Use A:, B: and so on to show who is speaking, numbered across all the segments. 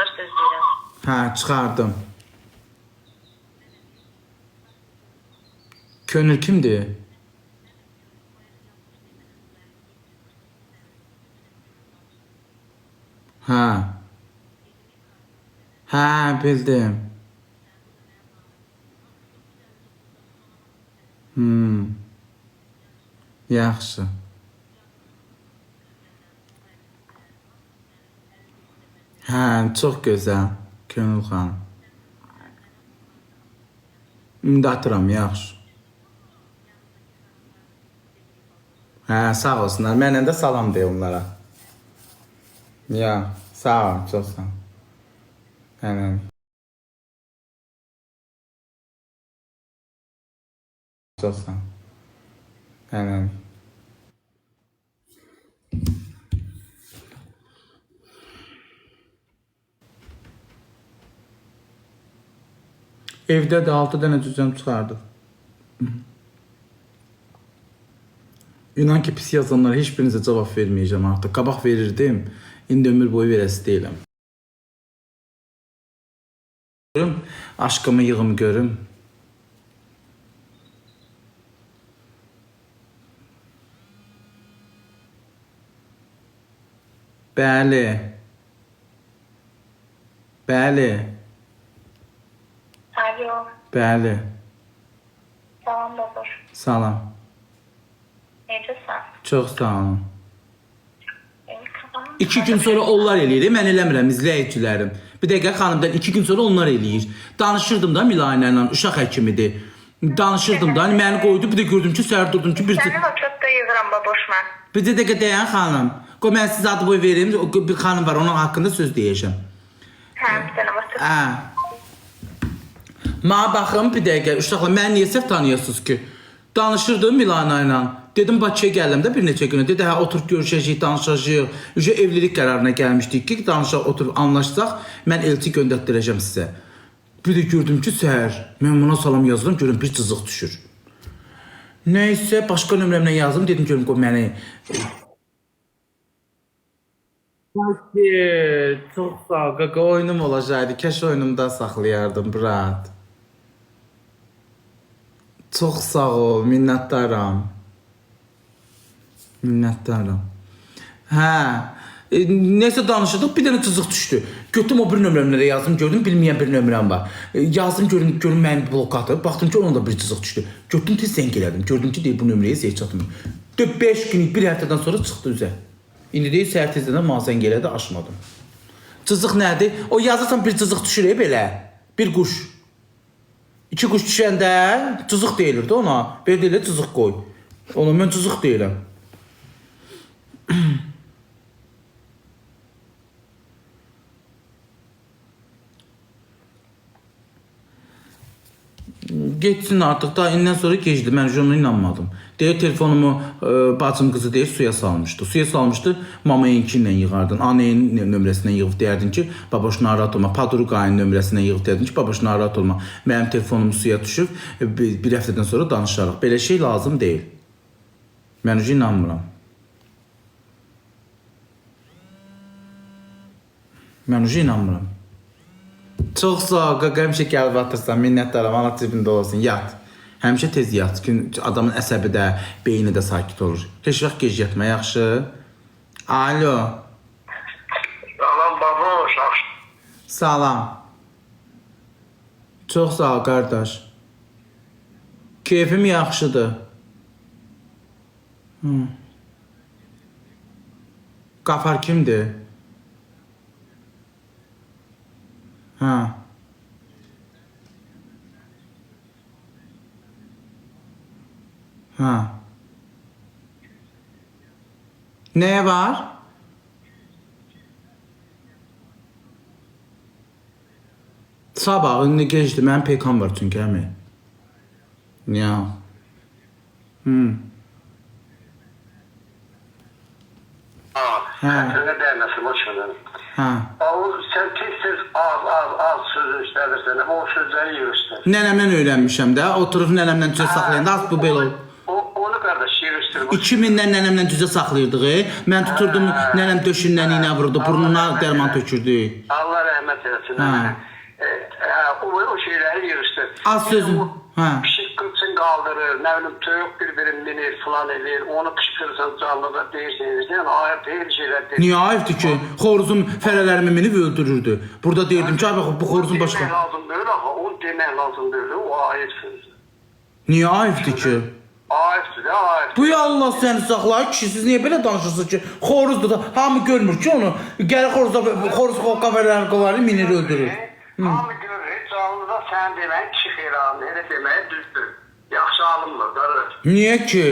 A: Axır söz deyirəm.
B: Hə, çıxardım. Könül kimdir? Hə. Hə, bildim. Hmm. Yaxşı. Hə, çox gözəl. Könül xanım. İndi atıram, yaxşı. Hə, sağ olsunlar. Məndən də salam de onlara. Ya, sağ ol, çox sağ ol. Məndən. Çox sağ ol. Məndən. Evdə də 6 dənə cüzəm çıxardı. İnan ki pis yazanlara heç birinizə cavab verməyəcəm artıq. Qabaq verirdim. İndi ömür boyu verəsi deyiləm. Görüm, aşkımı yığım görüm. Bəli. Bəli.
A: Alo,
B: Bəli.
A: salam babur.
B: Salam.
A: Necəsən?
B: Çox sağ olun. İki gün sonra onlar eləyir. Mən eləmirəm izləyicilərim. Bir dəqiqə xanımdan iki gün sonra onlar eləyir. Danışırdım da Milanə ilə, uşaq həkimidir. Danışırdım da, hani məni qoydu, bir də gördüm ki, səhər durdum ki, bir
A: Səni WhatsApp-da yığıram babuş mən.
B: bir də dəqiqə dayan xanım. Qoy mən sizə adı boy verim. Bir xanım var, onun haqqında söz deyəcəm.
A: Hə, bir dənə WhatsApp.
B: Hə. Mənə baxın bir dəqiqə, uşaqlar, məni niyə səhv tanıyırsınız ki? Danışırdım Milana ilə. Dedim Bakıya gəldim də bir neçə günə. Dedi, hə oturub görüşəcəyik, danışacağıq. Ücə evlilik qərarına gəlmişdik ki, danışaq, oturub anlaşsaq, mən elçi göndərdirəcəm sizə. Bir də gördüm ki, səhər mən buna salam yazıram, görüm bir cızıq düşür. Nəysə, başqa nömrəmlə yazdım, dedim görüm qoy məni Bakı, çox sağ ol. Qaqa oyunum olacaqdı. Kəş oyunumda saxlayardım, brat. Çox sağ ol, minnətdaram. Minnətdaram. Hə, e, nəsə danışırdıq, bir dənə cızıq düşdü. Götürdüm o bir nömrəmlə də yazdım, gördüm bilməyən bir nömrəm var. E, yazdım görüm görüm mənim blokatı. Baxdım ki, onun da bir cızıq düşdü. Götürdüm tez zəng elədim. Gördüm ki, deyir bu nömrəyə zəng çatmır. 5 gün, bir həftədən sonra çıxdı üzə. İndi deyir səhər tezdən mənə zəng elədi, açmadım. Cızıq nədir? O yazırsan bir cızıq düşür e, belə. Bir quş. İki quş düşəndə cızıq deyilir də ona. Belə deyirlər cızıq qoy. Ona mən cızıq deyirəm. Geçsin artıq da indən sonra keçdi. Mən ona inanmadım. Deyir telefonumu e, bacım qızı deyir suya salmışdı. Suya salmışdı. Mamayınki ilə yığardın. Annenin nömrəsindən yığıb deyərdin ki, babaş narahat olma. Padruqayın nömrəsindən yığıb deyərdin ki, babaş narahat olma. Mənim telefonum suya düşüb. e, Bir, bir həftədən sonra danışarıq. Belə şey lazım deyil. Mən ucu inanmıram. Mən ucu inanmıram. Çox sağ ol, həmişə gəlib atırsan, minnətdaram, Allah cibində olsun, yat. Həmişə tez yat, gün adamın əsəbi də, beyni də sakit olur. Heç vaxt gec yatma, yaxşı? Alo,
C: Salam babuş.
B: salam. Çox sağ ol, qardaş. Keyfim yaxşıdır. Hı. Qafar kimdir? Hə. Hə. Nəyə var? Sabah indi gecdir. Mənim peykam var çünki əmi. Ya. Hmm.
C: Ha.
B: Hə.
C: Sənə dəyməsin o
B: Hə.
C: O sen tez-tez az az az söz istədirsən, amma o sözləri yığışdır.
B: Nənəmdən öyrənmişəm də. Oturub nənəmdən söz saxlayanda az bu belə olur.
C: O, onu qardaş yığışdır
B: 2000-dən nənəmlə düzə saxlayırdıq. e. Mən tuturdum, nənəm döşündən iynə vururdu, burnuna dərman tökürdü.
C: Allah rəhmət eləsin.
B: Hə.
C: E, e, o, o şeyləri yığışdır.
B: Az sözüm, hə.
C: Pişik qılçın qaldırır, nə bilim töyük bir-birini minir, filan eləyir. Onu qışqırırsan canlıda deyirsiniz. Yəni ayıb deyil şeylər deyil.
B: Niyə ayıbdır ki, xoruzum fərələrimi minib öldürürdü. Burada deyirdim ki, bax bu xoruzun
C: Demək
B: başqa.
C: lazım deyil axı, onu demək lazım deyil. O ayıb sözdür.
B: Niyə ayıbdır ki?
C: Da ayıb.
B: Bu ya Allah səni saxlayır kişi siz niyə belə danışırsınız ki? Xoruzdur da hamı görmür ki onu. Gəlir xoruza xoruz qafərlərini qovarır, minir öldürür.
C: Hamı görür, canlıda sən demək kişi xeyranı, elə demək düzdür. Yaxşı alınmır, qardaş.
B: Niyə ki?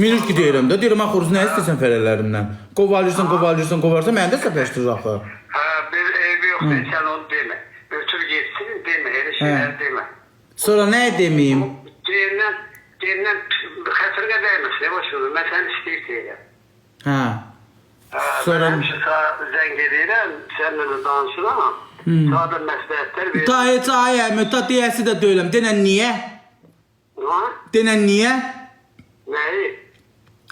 B: Minir ki deyirəm də, deyirəm xoruz nə istəsən fərələrimdən. Qovalırsan, qovalırsan, qovarsan məni də səpləşdirir axı.
C: Hə, bir eybi yoxdur, sən onu demə. Ötür getsin, demə, elə şeylər demə.
B: Sonra nə deməyim?
C: Deyəndən, deyəndən xətrinə dəyməsin, başını, mən səni istəyir deyirəm.
B: Hə. Sonra-
C: zəng edirəm, səninlə də danışıram. Sağ da məsləhətlər verirəm.
B: Ta heç ayəmi, ta deyəsi də deyiləm. Denən niyə?
C: Ha?
B: Denən niyə?
C: Nəyi?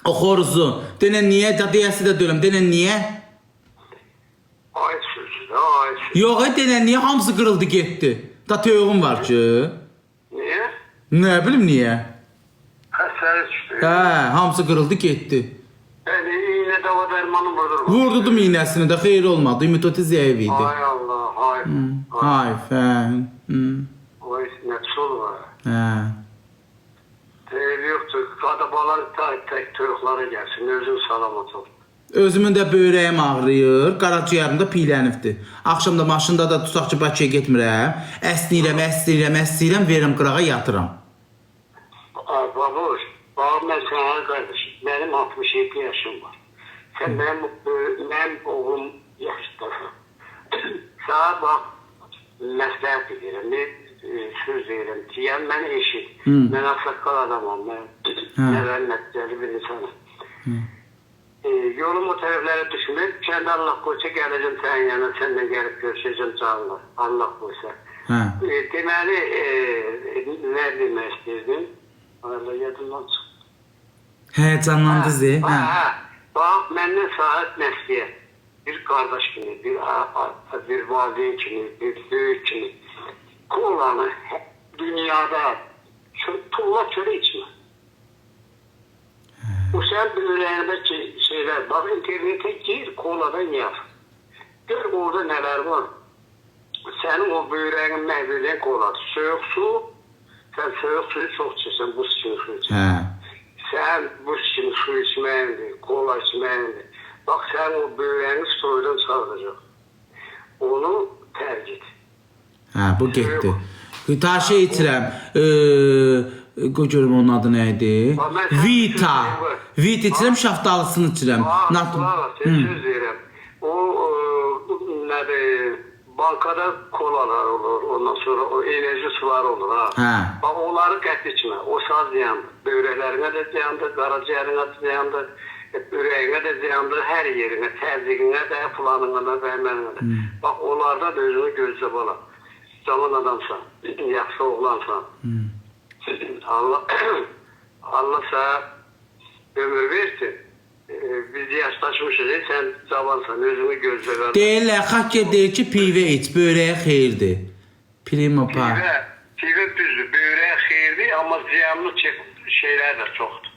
B: O xoruzu. Denən niyə? Ta deyəsi də deyiləm. Denən niyə?
C: Ayıp sözü, ayıp sözü.
B: Yox, e, denən niyə hamısı qırıldı getdi? Ta töyüğüm var ki.
C: Niyə?
B: Nə bilim niyə?
C: Xəstəli düşdü.
B: Hə, hamısı qırıldı getdi.
C: Yəni, iynə dava dərmanı vurdur.
B: Vurdudum iynəsini də xeyir olmadı. İmitoti zəif idi.
C: Ay Allah, ay.
B: Hayf, hə. Hı.
C: Ay, nə çol var.
B: Hə.
C: Qadabalar tək toyuqlara gəlsin. Özün salamat ol.
B: Özümün də böyrəyim ağrıyır, qaraciyərim də piylənibdi. Axşam da maşında da tutaq ki, Bakıya getmirəm. Əsnirəm, əsnirəm, əsnirəm, verirəm qırağa yatıram.
C: Babuş, bax mən sənə qardaşım. Mənim 67 yaşım var. Sən mənim, mənim oğlum yaşdasan. Sənə bax, məsləhət edirəm, e, söz verirəm. Deyən mən eşit. Mən ağsaqqal adamam, mən nəvən nəticəli bir insanım. E, yolum o tərəflərə düşmür. Kəndə Allah qoysa gələcəm sənin yanına, səninlə gəlib görüşəcəm canlı. Allah qoysa.
B: Hə.
C: E, deməli, e, nə demək istəyirdim? Allah yadımdan çıxdı.
B: Həyəcanlandınız, e?
C: Ha,
B: Hə.
C: ha. Bax, məndən məsləhət. Bir qardaş kimi, bir, bir valideyn kimi, bir böyük kimi. Kolanı hə- dünyada çö- tulla çörə içmə. Bu sən ürəyindəki şeylər, bax internetə gir, koladan yaz. Gör orada nələr var. Sənin o böyrəyin məhv edən koladır. Soyuq su, sən soyuq suyu çox içirsən, buz kimi su. Sən buz kimi su içməyindir, kola içməyindir. Bax, sən o böyrəyini soyudan çıxardacaq. Onu tərk et.
B: Hə, bu getdi. Ta şey içirəm. Eee, qoy görüm onun adı nə idi? Vita. Vita içirəm, şaftalısını içirəm.
C: Bax,
B: Nat-
C: bax,
B: Hı.
C: sən söz verirəm. O, o nədir, bankada kolalar olur, ondan sonra o enerji suları olur ha.
B: Hə.
C: Bax, onları qət içmə. O saz ziyandır. Böyrəklərinə də ziyandır, qaraciyərinə də ziyandır, ürəyinə də ziyandır, hər yerinə, təzyiqinə də, planına da, bəhməninə də. Bax, onlardan da özünü gözlə bala. Cavan adamsan, yaxşı oğlansan. Allah Allah sənə ömür versin. Ee, biz yaşlaşmışız, sən cavansan, özünü gözlə qardaş.
B: Deyirlər, xakker deyir ki, pivə iç, böyrəyə xeyirdir. Prima pa.
C: Pivə, pivə düzdür, böyrəyə xeyirli, amma ziyanlı şeylər də çoxdur.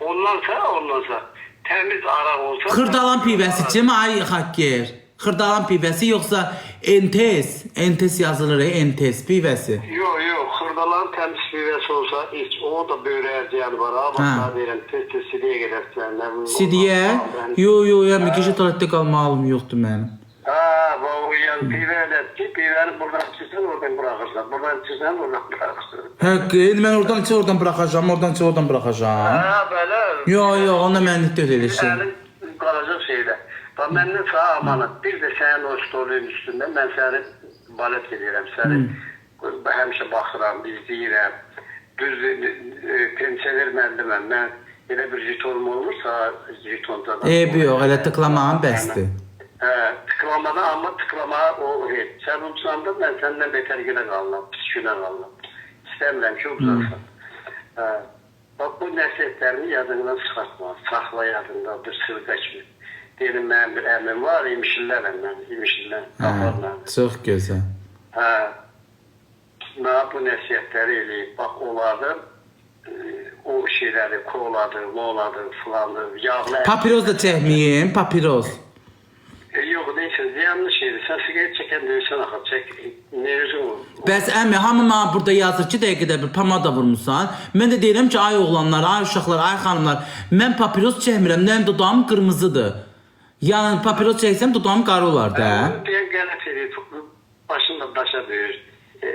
C: Ondansa, ondansa təmiz araq olsa...
B: Xırdalan pivəsi kim ay xakker? Xırdalan pivəsi yoxsa entes? Entes yazılır, e, entes pivəsi.
C: Yox, yox, xırdalan təmiz pivəsi olsa iç, o da böyrəyə ziyan var. Ha, bax, ha. sidiyə gedərsən. nə bilim,
B: Sidiyə?
C: ondan-
B: Yo, yo, ya məkişə tualetdə qalmalım yoxdur mənim.
C: Ha, bax, o yan pivə elə ki, pivəni buradan çıxırsan, oradan buraxırsan. Buradan çıxırsan, oradan.
B: Həqqi, indi mən oradan içə oradan buraxacağam, oradan içə oradan buraxacağam.
C: Ha, belə.
B: Yo, yo, onda mənlik deyil elə şey.
C: Qalacaq Bax, məndən sağ amanat. Bir də sənin o stolun üstündə mən səni balet edirəm. Səni həmişə baxıram, izləyirəm. Düz e, pensioner müəlliməm. Mən elə bir jitonum olursa, jitonda da.
B: Eybi yox, elə tıklamağın bəsdir.
C: Hə, tıklamadan amma tıklamağa o heç. Sən uçanda mən səndən betər günə qalıram, pis günə qalıram. İstəmirəm ki, uzansın. Hə. Bak bu nəsihətlərimi yadından çıxartma. Dedim mənim bir əmim var, əmim, imişlər.
B: Hə,
C: Qafarla.
B: çox gözəl.
C: Hə. Mənə bu nəsihətləri eləyib. Bax, onlardan e, o şeyləri koladır, moladır, filandır, yağlı.
B: Papiros da çəkməyim, papiros.
C: E, yox, neysə, ziyanlı şeydir. Sən sigaret çəkən deyirsən axı, çək. Neresi o?
B: Bəs əmi, hamı mənə burada yazır ki, dəqiqədə bir pomada vurmusan. Mən də deyirəm ki, ay oğlanlar, ay uşaqlar, ay xanımlar, mən papiros çəkmirəm, mənim dodağım qırmızıdır. Yəni papiros çəksəm dodağım qarı olar da.
C: Onu deyən qələt edir. Başında daşa döyür. E,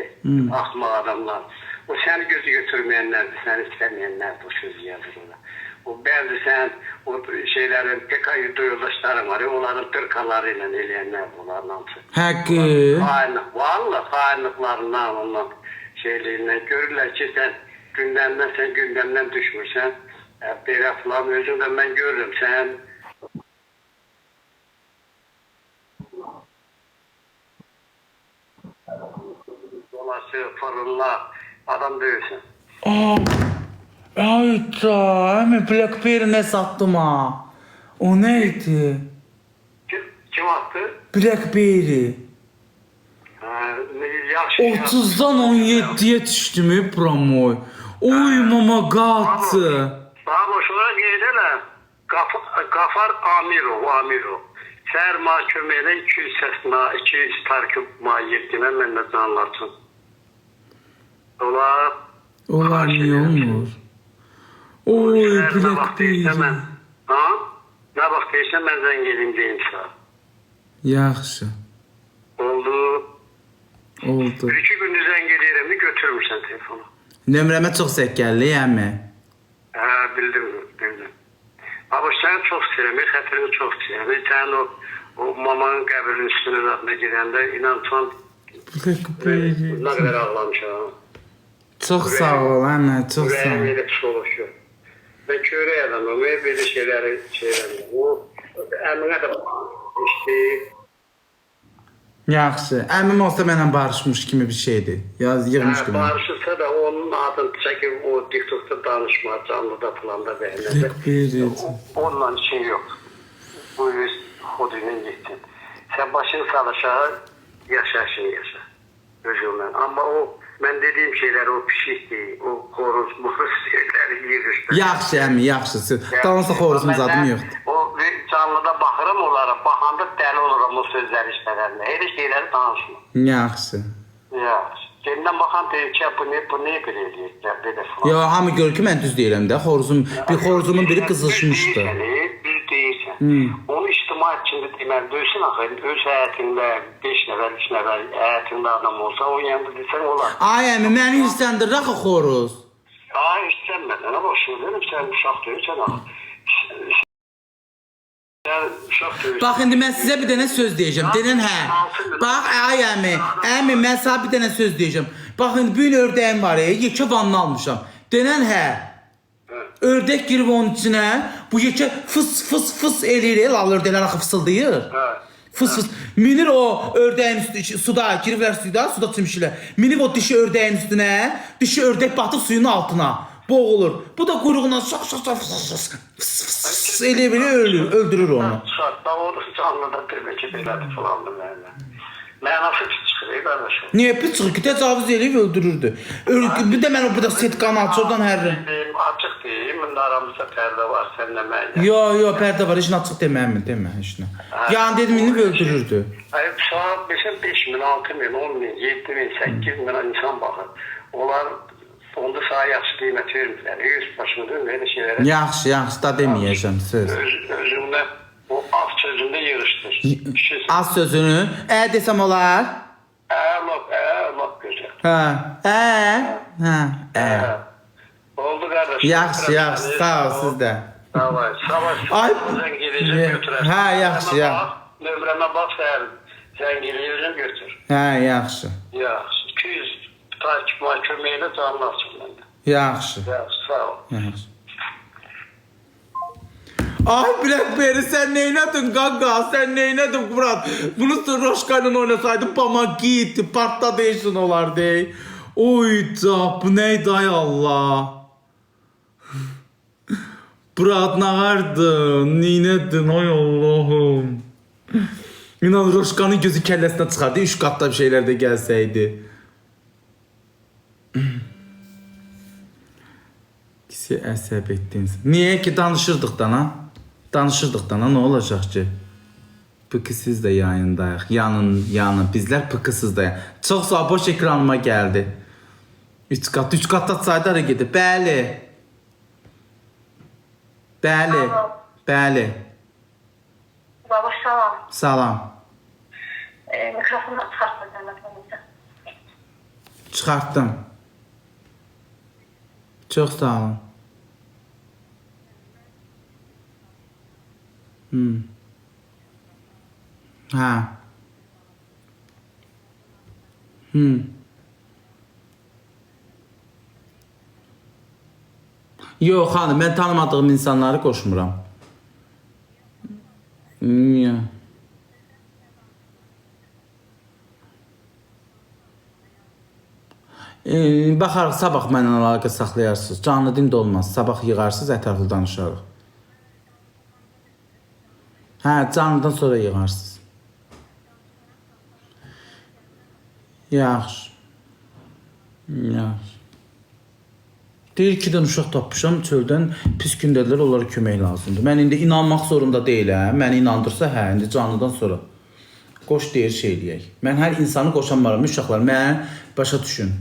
C: axmaq adamlar. O səni gözü götürməyənlərdir, səni istəməyənlərdir o sözü yazırlar. O bəzi sən o şeylərin PKK yoldaşların var, ya, onların tırkaları ilə eləyənlər onların hamısı.
B: Həqqi.
C: Hainlik, valla hainliklarından, ondan şeyliğinden görürlər ki, sən gündəmdən, sən gündəmdən düşmürsən. E, belə filan özüm də mən görürüm, sən dolası, fırınlar, adam değilsin.
B: Aa, ay da, əmi Blackberry nə satdım ha. O nə idi?
C: Kim, kim attı?
B: Blackberry.
C: Ha, ne, yaxşı.
B: 30-dan 17-yə düşdüm promoy. Oy mama qatı.
C: Daha boşuna qeydələ. Qafar Amirov, Amirov. Səhər mahkəməyə 200 səsna, 200 tərkib mahiyyətinə mənlə canlarsın. Olar.
B: Onlar niyə olmur? Oy Blackberry.
C: Ha? Nə vaxt deyirsən mən zəng edeyim deyim sənə.
B: Yaxşı.
C: Oldu.
B: Oldu.
C: Bir iki gündür zəng edirəm, götürmürsən telefonu.
B: Nömrəmə çox gəldi, əmi.
C: Hə, bildim, bildim. Ama səni çox istəyirəm, xətrini çox istəyirəm. Sənin o, o mamanın qəbrinin üstünə zadına gedəndə inansan
B: Blackberry.
C: nə qədər ağlamışam.
B: Çox sağ ol, əmi, çox sağ ol.
C: elə psixoloji. Ben köre adamım ve böyle şeyleri şeyler. O əminə də işte
B: Yaxşı. Əmim olsa mənlə barışmış kimi bir şeydir. Yaz kimi.
C: barışırsa da onun adını çəkib o TikTok'ta danışma, canlıda falan da.
B: Blackberry.
C: Onunla şey yok. Bu yüz hodinin gittin. Sen başını sal aşağı, yaşa şimdi yaşa. Özümden. Ama o, ben dediğim şeyler o pişik değil, o koruz, moruz şeyleri yığıştı.
B: Yaxşı, əmi, yaxşı. Dansa xoruzum zadım yoxdur.
C: O canlıda baxıram onlara, baxanda dəli oluram o sözləri işlərində. Elə şeyləri danışma.
B: Yaxşı.
C: Ya, Kendimden bakan deyir ki, bu ne, bu ne belə eləyir, belə falan.
B: Yo, hamı görür ki, mən düz deyirəm də. Xoruzum, bir xoruzumun biri qızışmışdı.
C: Düz deyirsən, düz deyirsən. Onu ictimai içində deməli, döysün axı, öz həyətində 5 nəfər, 3 nəfər həyətində adam olsa, onun yanında desən olar.
B: Ay əmi, məni hirsləndir axı xoruz.
C: Ay, istənmə, nə boş verirəm, sən uşaq deyirsən axı.
B: Bax indi mən sizə bir dənə söz deyəcəm. Denən hə. Bax ay əmi, əmi mən sənə bir dənə söz deyəcəm. Bax indi bu gün ördəyim var, e, yekə vanna almışam. Denən hə. Ördək girib onun içinə, bu yekə fıs fıs fıs eləyir, el al ördəklər axı fısıldayır. Fıs fıs. Minir o ördəyin üstü suda, giriblər suda, suda çimşirlər. Minib o dişi ördəyin üstünə, dişi ördək batıb suyun altına. Boğulur. Bu da quyruğundan şax şax şax fıs fıs fıs fıs eləyir, belə ölür, öldürür onu.
C: Şartda onu demək ki, belədir falandır mənə. Mənası çıxır, qardaşım.
B: Niyə çıxır ki, təcavüz eləyib öldürürdü. Öl- Bir də mən o burada setkanı aç, oradan hərrim.
C: Deyim, açıq deyim, indi aramızda pərdə var, sənlə mən.
B: Yo, yo, pərdə var, heç açıq deməyəm, demə heç nə. Yəni dedim, indi öldürürdü.
C: Ay, saat 5'in 5 bin, 6 bin, 10 bin, 7 bin, 8 bin insan bakır. Onlar onda sağ yaxşı qiymət vermirlər. Yüz başını dönür, elə şeylərə.
B: Yaxşı, yaxşı, da deməyəcəm söz.
C: Öz, özümdə o az sözündə yığışdır. Kişi,
B: Az sözünü, ə desəm olar?
C: ə, lop, ə, lop gözəl.
B: Hə. Ə? Hə. Ə.
C: Oldu qardaşım.
B: Yaxşı, yaxşı, sağ ol siz də.
C: Sağ ol.
B: Ay.
C: Zəng edəcəm, götürərsən.
B: Hə, yaxşı, yaxşı.
C: Nömrəmə bax, səhər zəng edəcəm, götür.
B: Hə, yaxşı.
C: Yaxşı. 200 takip köməyinə canlı açım məndə.
B: Yaxşı.
C: Yaxşı, sağ ol.
B: Yaxşı. Ay Blackberry sen neynədin qaqa? Sen neynədin Murat? Bunu Roşkayla oynasaydın bama gitti. Partladation olardı. Oy da bu neydi ay Allah. Burat nağardın, neynədin, ay Allahım. İnan Roşkanın gözü kəlləsinə çıxardı, üç qatda bir şeylər də gəlsəydi. Kisi əsəb etdiniz. Niyə ki danışırdıq dana? Danışırdıq dana nə olacaq ki? Pıkısız da yayındayıq. Yanın, yanın. Bizlər pıkısız da. Çox sağ ol, boş ekranıma gəldi. 3 qat, 3 qatda sayda da gedib. Bəli. Bəli. Bəli.
A: Baboş salam.
B: Salam.
A: E, mikrofonu çıkartma zəhmət
B: Çıxartdım. Çox sağ olun. Hmm. Hə. Hmm. Yox, xanım, mən tanımadığım insanları qoşmuram. Niyə? Baxarıq sabah mənlə əlaqə saxlayarsınız. Canlı din də olmaz. Sabah yığarsınız, ətraflı danışarıq. Hə, canlıdan sonra yığarsınız. Yaxşı. Yaxşı. Deyir ki, dən uşaq tapmışam çöldən pis gündədirlər, onlara kömək lazımdır. Mən indi inanmaq zorunda deyiləm. Məni inandırsa, hə, indi canlıdan sonra. Qoş deyir şey eləyək. Mən hər insanı qoşanmaram, uşaqlar. Mən başa düşün.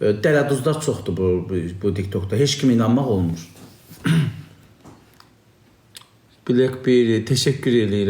B: Dələduzlar çoxdur bu, bu, bu TikTokda. Heç kim inanmaq olmur. Blackberry, təşəkkür eləyirəm.